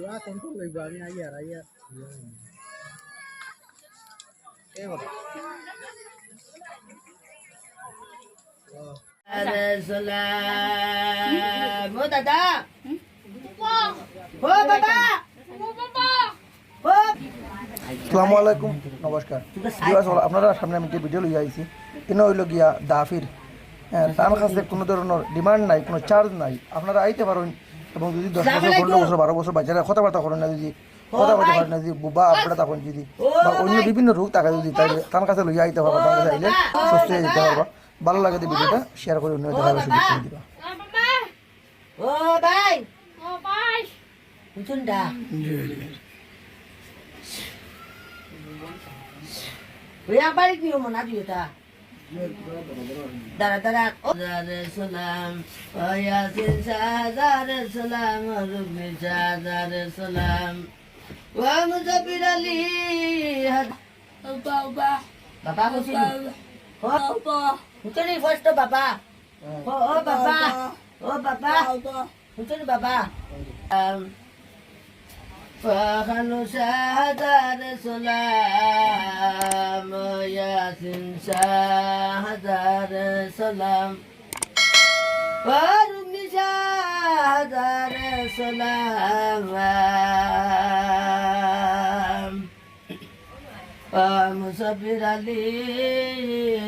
Cuidado con tu iban ayer, ayer. Mo dada. Bo baba. Bo baba. আসসালামু আলাইকুম নমস্কার আপনারা সামনে আমি যে ভিডিও লইয়া আইছি এনে হইল গিয়া দাফির হ্যাঁ, তার কাছে কোনো ধরনের ডিমান্ড নাই কোনো চার্জ নাই। আপনারা আইতে পারেন এবং যদি দশ বছর পনেরো বছর বারো বছর বাচ্চারা কথাবার্তা করেন না যদি কথাবার্তা পারেন না যদি বুবা আপনারা তখন যদি বা অন্য বিভিন্ন রোগ তাকে যদি তাই তার কাছে লইয়া আইতে পারবা তার কাছে আইলে সুস্থ হয়ে যেতে পারবা ভালো লাগে ভিডিওটা শেয়ার করে অন্য দেখার সুযোগ করে দিবা। ও ভাই। দা ওই আবার কি মনে দিও তা দাঁড়া দাঁড়া। দারে সালাম ইয়াসিন সাদারে সালাম রুবি সাদারে সালাম। ওয়া মুজাবির আলী বাবা বাবা। বসি ও হুতনি ফার্স্ট বাবা। ও বাবা। বাবা। বাবা। فخلو شهدار سلام ياسين شهدار سلام ورمي شهدار سلام ومصبر علي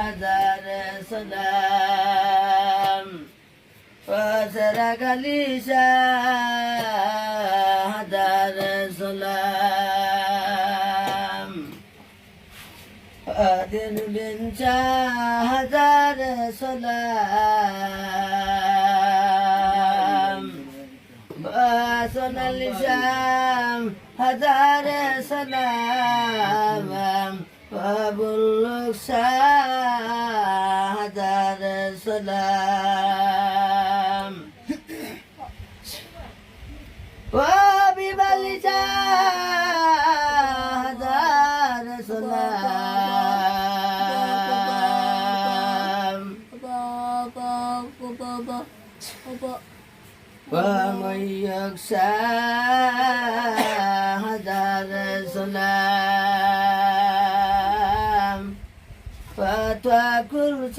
هزار سلام وسرق لي شهدار हजार सलाम सोनल श्याम हजार सलाम बाबुल हजार सलाम ومن يخشى هدار سلام فتوكل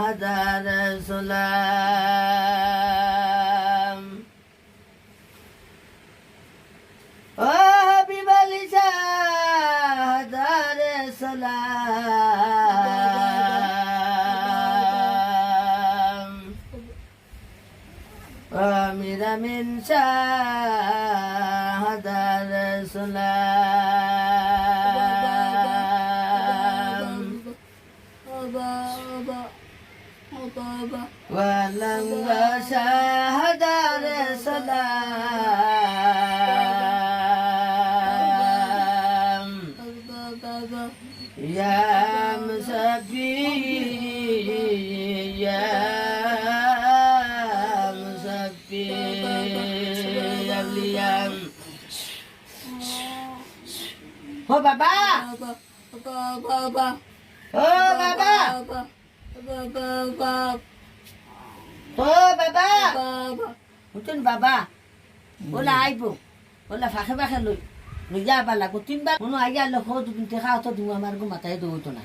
هدار سلام وببلغ هدار سلام ومن من شاهد السلام ولم شاهد ও বাবা। ও বাবা। ও বাবা। শুন বাবা। ওলা আইব। ওলা ফাঁকে ফাঁকে লৈ লৈ যা বালা তিনবার কোনো আগে আলো খোঁজ খাওয়া তো আমার গো মাথায় দৌড়তো না